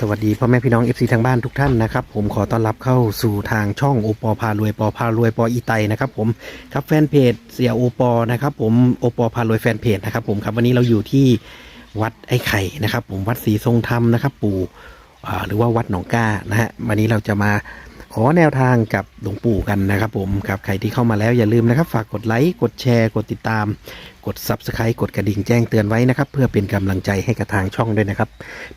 สวัสดีพ่อแม่พี่น้อง FC ทางบ้านทุกท่านนะครับผมขอต้อนรับเข้าสู่ทางช่องโอปอพารวยปอพารวยปออีไตนะครับผมครับแฟนเพจเสียโอปอนะครับผมโอปอพารวยแฟนเพจนะครับผมครับวันนี้เราอยู่ที่วัดไอ้ไข่นะครับผมวัดศรีทรงธรรมนะครับปู่หรือว่าวัดหนองก้านะฮะวันนี้เราจะมา ขอแนวทางกับหลวงปู่กันนะครับผมครับใครที่เข้ามาแล้วอย่าลืมนะครับ ฝากกดไลค์กดแชร์กดติดตาม กด Subscribe กดกระดิ่งแจ้งเตือนไว้นะครับ เพื่อเป็นกำลังใจให้กับทางช่องด้วยนะครับ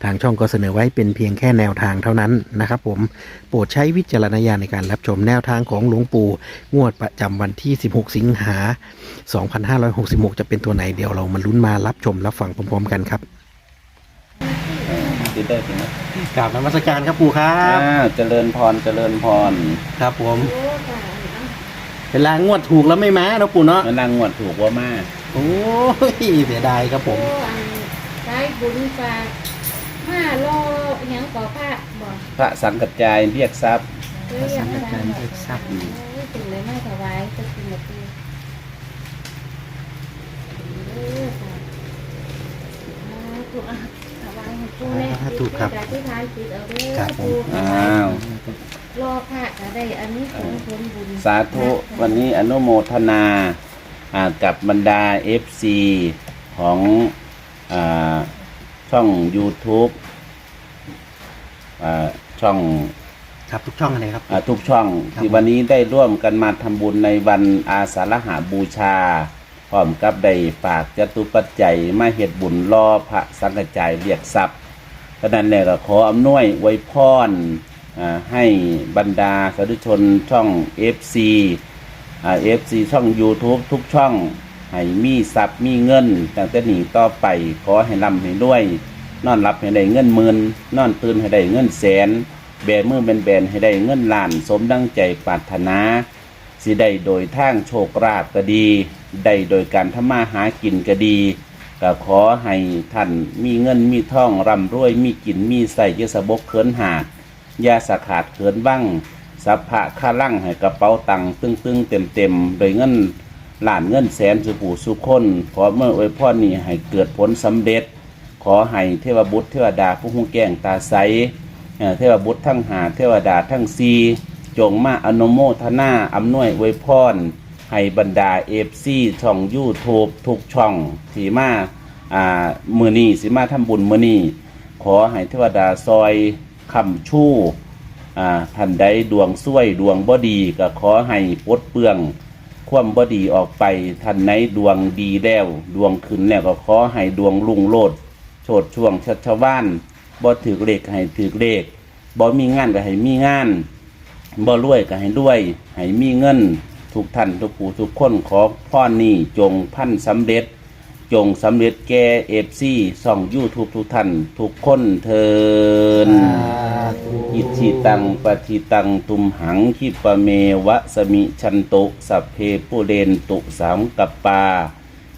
ทางช่องก็เสนอไว้เป็นเพียงแค่แนวทางเท่านั้นนะครับผมโปรดใช้วิจารณญาณในการรับชมแนวทางของหลวงปู่งวดประจำวันที่ 16 สิงหา 2566 จะเป็นตัวไหนเดี๋ยวเรามาลุ้นมารับชมรับฟังพร้อมๆกันครับ ติดได้ถึงไหมกราบนมัสการครับปู่ครับอ่าเจริญพรเจริญพรครับผมโอ้ค่ะเวลางวดถูกแล้วไม่มาเนาะปู่เนาะมานางงวดถูกว่ามากโอ้ยเสียดายครับผมโอ้อันใช้บุญฝากมาโลอิหยังก่อผ้าบอกพระสังกัจจายเรียกทรัพย์เอ้ยยังไม่ได้เรียกทรัพย์โอ้ยถึงเลยไม่ถวายจะกินหมดทีเออค่ะอ่าถูกอะถวายให้ปู แน่อ่าถูกครับจากที่ทานติดเอาเด้อครับผมปูอ้าว รอพระจะได้อันนี้ของผลบุญสาธุวันนี้อนุโมทนาอ่ากับบรรดา FC ของอาช่อง YouTube อ่าช่องครับทุกช่องเลยครับอ่าทุกช่องครับ ที่วันนี้ได้ร่วมกันมาทำบุญในวันอาสาฬหาบูชา พร้อมกับได้ฝากจตุปัจจัยมาเฮ็ดบุญล่อพระสังฆจายเรียกทรัพย์ ฉะนั้นเนี่ยก็ขออำนวยไวยพรอ่าให้บรรดาสาธุชนช่อง FC อ่า FC ช่อง YouTube ทุกช่อง ให้มีทรัพย์มีเงินตั้งแต่นี้ต่อไป ขอให้ร่ำให้ด้วย นอนรับให้ได้เงินหมื่นนอนตื่นให้ได้เงินแสน แบมือเป็นแบนให้ได้เงินล้าน สมดังใจปรารถนาสิได้โดยทางโชคราบก็ดี ได้โดยการทำมาหากินก็ดี ก็ขอให้ท่านมีเงินมีทองร่ำรวยมีกินมีใส่ยสบกเขินหาดยาสะขาดเขินบ้างสัพพะค่าลั่งให้กระเป๋าตังค์ตึงตึงๆเต็มเต็มๆโดยเงินหลานเงินแสนสุปู่สุคนขอเมื่ออวยพรนี้ให้เกิดผลสำเร็จ ขอให้เทวบุตรเทวดาผู้หุงแก้งตาใสเทวบุตรทั้งหาเทวดาทั้งสีจงมาอนุโมทนาอำนวยอวยพร ให้บรรดาเอฟซีช่องยูทูบทุกช่องที่มาอ่ามือนี้สิมาทำบุญมือนี้ขอให้เทวดาซอยคำชู้อ่าท่านใดดวงซวยดวงบ่ดีก็ขอให้ปลดเปลือง ความบ่ดีออกไปท่านไหนดวงดีแล้วดวงขึ้นแล้วก็ขอให้ดวงลุ่งโลดโชดช่วงชัชวานบ่ถือเลขให้ถือเลขบ่มีงานก็ให้มีงานบ่รวยก็ให้รวยให้มีเงิน ทุกท่านทุกผู้ทุกคนขอพ่อนี้จงพันสำเร็จ จงสำเร็จแก่เอฟซีส่องยูทูบทุกท่านทุกคนเทินอิทิตังปฏิตังตุมหังคิปะเมวะสมิชันโตสัพเพปุเรนตุสามกัปปา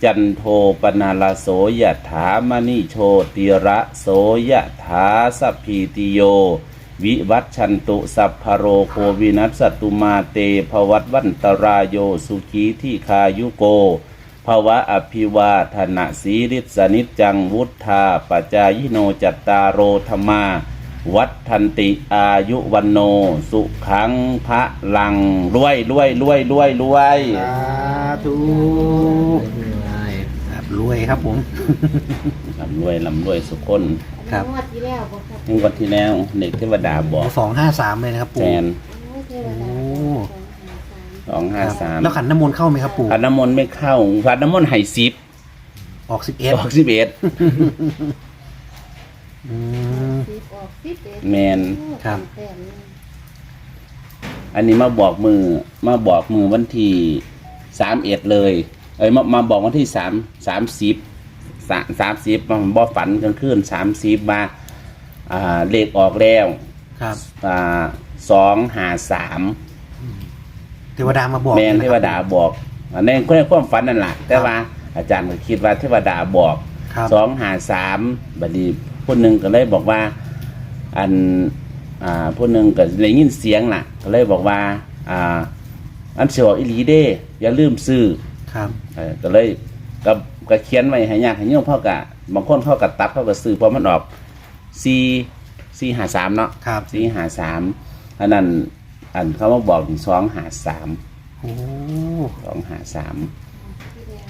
จันโทปนาลาโสยถามณิโชติระโสยถาสัพพีติโย วิวัตชันตุสัพพโรโควินัสตุมาเตภวัตวันตรายโยสุขีที่คายุโกภวะอภิวาธนะสีริสนิจจังวุธาปจายโนจัตตารโรธรรมา วัดทันติอายุวันโน สุขังพระลังรวยรวยรวยรวยรวยสาธุครับรวยครับผมลำรวยลำรวยสุขคน ครับงวดที่แล้วบอกครับในวันที่แล้วเด็กเทวดาบอกสองห้าสามเลยนะครับแทปู่ นโอ้ยเทวดาโอ้ สองห้าสามแล้วขันน้ำมนต์เข้าไหมครับปู่ ขันน้ำมนต์ไม่เข้าขันน้ำมนต์ไห้สิบออกสิบเอ็ดออกสิบเอ็ด อืม สิบออกสิบเอ็ดแมนครับ แต้มหนึ่งอันนี้มาบอกมือมาบอกมือวันที่สามเอ็ดเลย เอ้ยมามาบอกวันที่สามสามสิบ สามสามสิบมาบอกฝันกลางคืนสามสิบมาอ่าเลขออกแล้วครับอ่าสองหาสามเทวดามาบอกแมนใช่ไหเทควรับดาบอกอันนี้ก็ในความฝันนั่นแหละแต่ว่าอาจารย์ก็คิดว่าเทวดาบอกครับสองหาสามบัดนี้ผู้หนึ่งก็เลยบอกว่า อันอ่าผู้หนึ่งก็ได้ยินเสียงล่ะ ก็เลยบอกว่า อ่าอันเสียวอิลีเด้ อย่าลืมซื้อครับเออก็เลยก็ ก็เขียนไว้ให้ยากให้โยมพ่อกะบางคนเขาก็ตัดเขาก็ซื้อเพราะมันออกซีสี่หาสามเนาะครับสี่หาสามอันนั้นอันเขามาบอกถึงสองหาสามโอ้สองหาสามที่แล้ว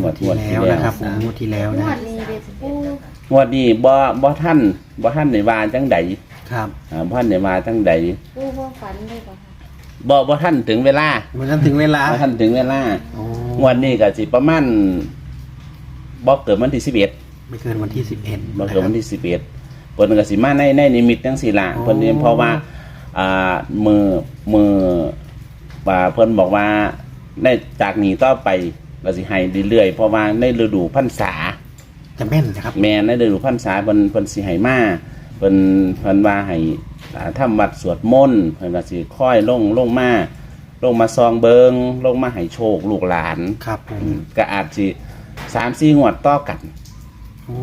งวดที่งวดแล้วนะครับผมงวดที่แล้วงนะวดนี้เด็กปูงวดนี้บ่บ่ท่านบ่ท่านในวาจังใดครับอ่าบ่ท่านในวาจังใดปูบ่ฝันเลยบ่ค่ะบ่บ่ท่านถึงเวลามันนั้นถึงเวลาบ่ท่านถึงเวลาโอ้งวดนี้ก็สิประมาณ บ่เกิดวันที่สิบเอ็ดไม่เกินวันที่สิบเอ็ดบ่เกิดวันที่สิบเอ็ดเพิ่นก็สิมาในในนิมิตจังซี่ล่ะอ๋อเพิ่นเรียนเพราะว่าอ่ามือมือว่าเพิ่นบอกว่าในจากนี้ต่อไปก็สิให้เรื่อยๆเพราะว่าในฤดูพรรษาจะแม่นนะครับแม่นในฤดูพรรษาเพิ่นเพิ่นสิให้มาเพิ่นเพิ่นว่าให้อ่าทำวัดสวดมนต์เพิ่นว่าสิค่อยลงลงมาลงมาซองเบิงลงมาให้โชคลูกหลานครับผมอืมก็อาจสิ สามสี่งวดต่อกันโอ้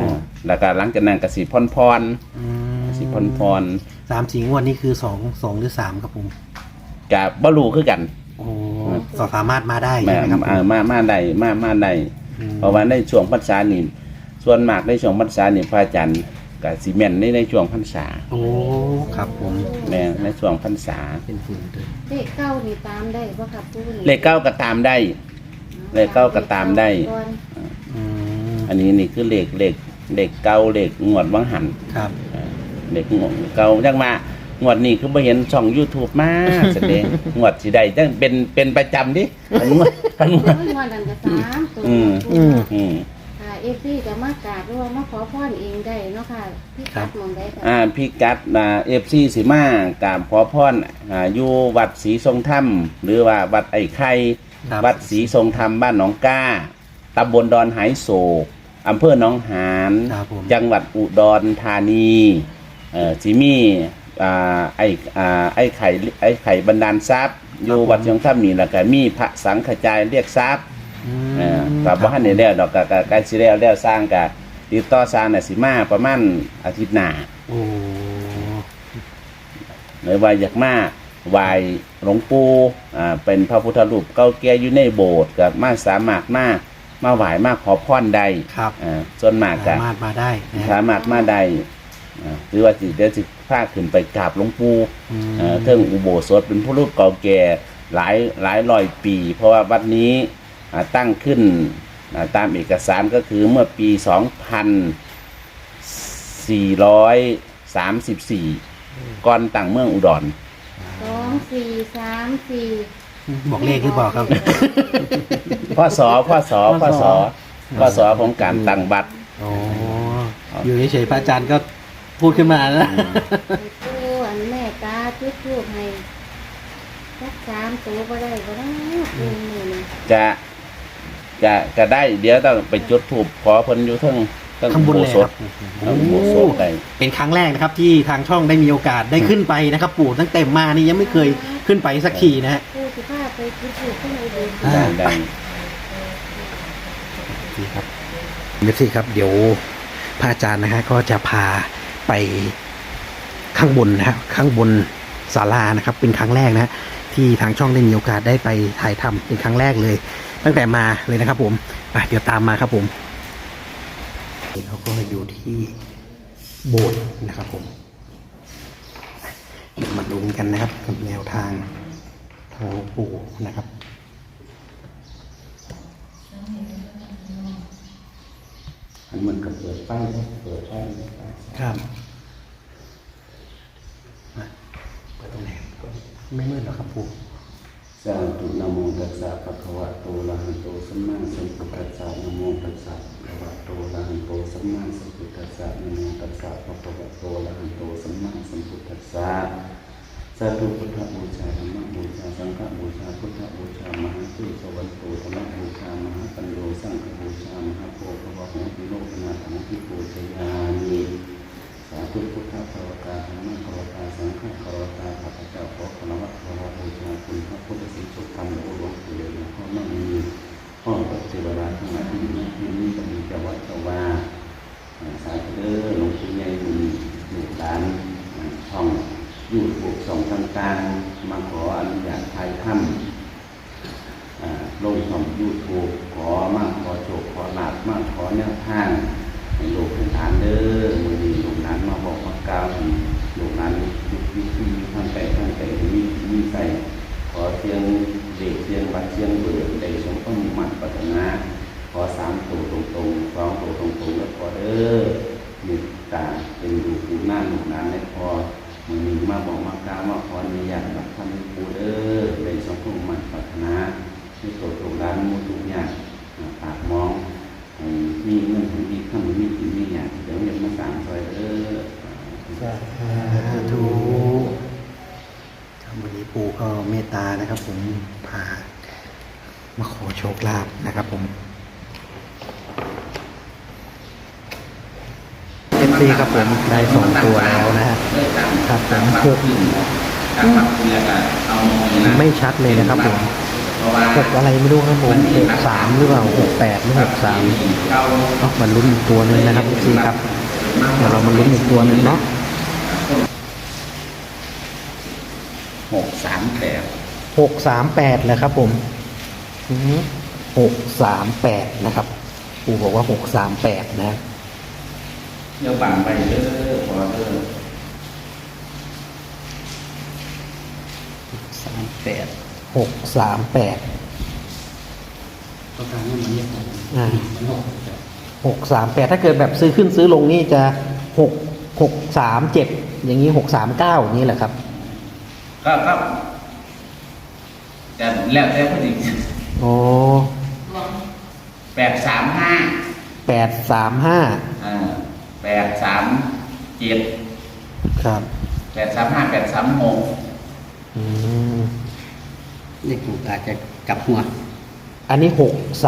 อ่าแล้วก็หลังจากนั้นก็สิพรพรอืมสิพรพรสามสี่งวดนี่คือสองสองหรือสามครับผมก็บ่รู้คือกันโอ้ก็สามารถมาได้มาใช่ไหมครับผมอ่ามามาได้มามาได้อืมเพราะว่าในช่วงพรรษานี่ส่วนมากในช่วงพรรษานี่พระอาจารย์ก็สิแม่นในในช่วงพรรษาโอ้ครับผมแม่ในช่วงพรรษา เป็นฝุ่นเลยเลขเก้านี่ตามได้บ่ค่ะปูนี่เลขเก้าก็ตามได้ เลขเก้าก็ตามได้ก่อนอืมอันนี้นี่คือเลขเลขเลขเก้าเลขงวดวังหันครับอ่าเลขงวดเก้าจังมางวดนี้คือบ่เห็นช่อง YouTube มาแสดง งวดสิได้จังเป็นเป็นประจำดิอันงวดอันงวดโอ้ยงวดนั้นก็สามตัวอืมปูเนาะอืม ค่ะเอฟซีจะมากราบหรือว่ามาขอพรเองได้เนาะค่ะพี่กัดหมองได้ค่ะอ่าพี่กัดอ่า FC สิมากราบขอพรอ่าอยู่วัดศรีทรงธรรม หรือว่าวัดไอ้ไข่ ครับ วัดศรีทรงธรรมบ้านหนองก้าตำบลดอนหายโศกอำเภอหนองหาน ครับผมจังหวัดอุดรธานีเอ่อจิมีอ่าไอ้อ่าไอ้ไข่ไอ้ไข่บรรดาลทรัพย์อยู่วัดทรงธรรมนี่แล้วก็มีพระสังฆจายเรียกทรัพย์อืเอ่อมกับว่าท่านได้แล้วดอกกกใกล้สิแล้วแล้วสร้างกะติดต่อสร้างน่ะสิมาประมาณอาทิตย์หน้า โอ้หรือว่าอยากมา ไหวายหลวงปู่อ่าเป็นพระพุทธรูปเก่าแก่อยู่ในโบสถ์กับมาสามารถมามาไหวายมาขอพรได้ครับอ่าส่วนมากสาก็มารถมาได้นะสามารถมาได้อ่าหรือว่าสิเดี๋ยวสิพาขึ้นไปกราบหลวงปู่ อืม เอ่อเทิงอุโบสถเป็นพระรูปเก่าแก่หลายหลายร้อยปี เพราะว่าวัดนี้อ่าตั้งขึ้นอ่าตามเอกสารก็คือเมื่อปี 2434 ก่อนตั้งเมืองอุดรส องสี่สามสี่บอกเลขหรือเปล่าครับ พ่อสอพ่อสอพ่อสอพ่พ่ออสสออของการตั้งบัตรโอ้อยู่เฉยๆพระอาจารย์ก็พูดขึ้นมาแล้วให้ปูอันแม่ตาจุดทูบให้สักสามตัวก็ได้ก็ได้ปูนี่นะจะจะจะได้เดี๋ยวต้องไปจุดถูกขอเพิ่นอยู่เทั้ง เทั้งข้างบนอุโบเลยสคถรับทั้งอุโบสถได้เป็นครั้งแรกนะครับที่ทางช่องได้มีโอกาสได้ขึ้นไปนะครับ ปู่ตั้งแต่มานี่ยังไม่เคยขึ้นไปสักทีนะฮะปูสิพาไปจุดทูบขึ้นไปดูอ่าได้ได้นี่ครับเมสซี่ครับ เดี๋ยวพระอาจารย์นะฮะก็จะพาไปข้างบนนะฮะข้างบนศาลานะครับ เป็นครั้งแรกนะฮะที่ทางช่องได้มีโอกาสได้ไปถ่ายทำเป็นครั้งแรกเลย ตั้งแต่มาเลยนะครับ ผมอะเดี๋ยวตามมาครับผม เราก็อยู่ที่โบสถ์นะครับผมเดี๋ยวมาดูกันนะครับกับแนวทางทางหลวงปู่นะครับอันมันก็เปิดไฟเปิดไฟครับมาเปิดตรงไหนไม่มืดหรอกครับปู่ สาธุนโมตัสสะภะคะวะโตอะระหะโตสัมมาสัมพุทธัสสะนโมตัสสะภะคะวะโตอะระหะโตสัมมาสัมพุทธัสสะนโมตัสสะภะคะวะโตอะระหะโตสัมมาสัมพุทธัสสะสาธุพุทธบูชาธรรมบูชาสังฆบูชาพุทธบูชามหาสุสวัสโตธรรมบูชามหาปัญโยสังฆบูชามหาโพธิภวะโหติโลกนาถมพิปูชยานิ สาธุพุทธคาวตาธรรมคาวตาสังฆคาวตาข้าพเจ้าขอคารวะขอบูชาคุณพระพุทธสิสุธรรมโอรสเดชพ่อแม่มีพ่อพระเทวราทั้งหลายที่อยู่ในที่ ท่านไปท่านไปมีมีใส่ขอเสียงเด็กเสียงวัดเสียงเบื่อได้สมต้องมัดปัฒนาขอสามตัวตรงตรงสองตัวตรงตรงแล้วขอเด้อมีตาเป็นดูปูหน้าหนุนานในพอมันมีมาบอกมากล่าวว่าพอมีอย่างรับท่านปูเด้อได้สมต้องมัดปัฒนาที่ตัวตรงร้านมูทุกอย่างปากมองมีเงินมีข้ามมีกินมีอย่างเดี๋ยวยังมาสามซอยเด้อสาธุ ปู่ก็เมตตานะครับ ผมพามาขอโชคลาภนะครับผมเอฟซีครับผมได้สองตัวแล้วนะฮะครับผมหกไม่ชัดเลยนะครับผมหกอะไรไม่รู้ครับผมหกสามหรือเปล่าหกแปดหรือหกสามเอามาลุ้นอีกตัวหนึ่งนะครับพี่ครับ เดี๋ยวเรามาลุ้นอีกตัวหนึ่งเนาะ หกสามแปดหกสามแปดเลยครับผมหกสามแปดนะครับปู่บอกว่าหกสามแปดนะเดี๋ยวบังไปเด้อพอเด้อสามแปดหกสามแปดต้องการให้มันเรียกอ่ามันหกหกสามแปดถ้าเกิดแบบซื้อขึ้นซื้อลงนี่จะหกหกสามเจ็ดอย่างนี้หกสามเก้าอย่างนี้แหละครับ ก็ก็แต่แล้วแต่ผู้หญิงโอ้แปดสามห้าแปดสามห้าอ่าแปดสามเจ็ดครับแปดสามห้าแปดสามหกอืม เลขถูกอาจจะกลับหัว อันนี้หกสาม